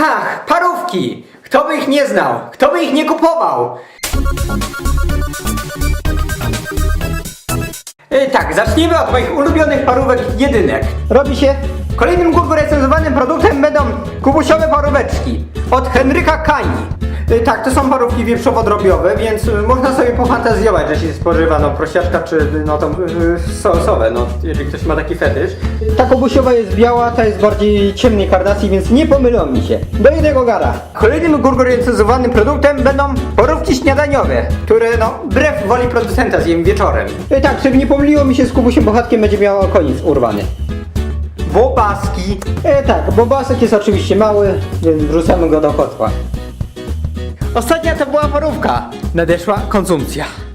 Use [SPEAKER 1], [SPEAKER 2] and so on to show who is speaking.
[SPEAKER 1] Ach, parówki! Kto by ich nie znał? Kto by ich nie kupował? E, tak, zacznijmy od moich ulubionych parówek jedynek. Robi się. Kolejnym Google recenzowanym produktem będą kubusiowe paróweczki od Henryka Kani. E, tak, to są parówki wieprzowo-drobiowe, więc e, można sobie pofantazjować, że się spożywa no prosiaczka czy no to e, sosowe, no jeżeli ktoś ma taki fetysz. Ta kubusiowa jest biała, ta jest bardziej ciemnej karnacji, więc nie pomylą mi się. Do jednego gara. Kolejnym Google recenzowanym produktem będą parówki śniadaniowe, które no wbrew woli producenta zjem wieczorem. Tak, żeby nie pomyliło mi się z kubusiem bohatkiem będzie miało koniec urwany. Bobaski. E, tak, bobasek jest oczywiście mały, więc wrzucamy go do kotła. Ostatnia to była parówka. Nadeszła konsumpcja.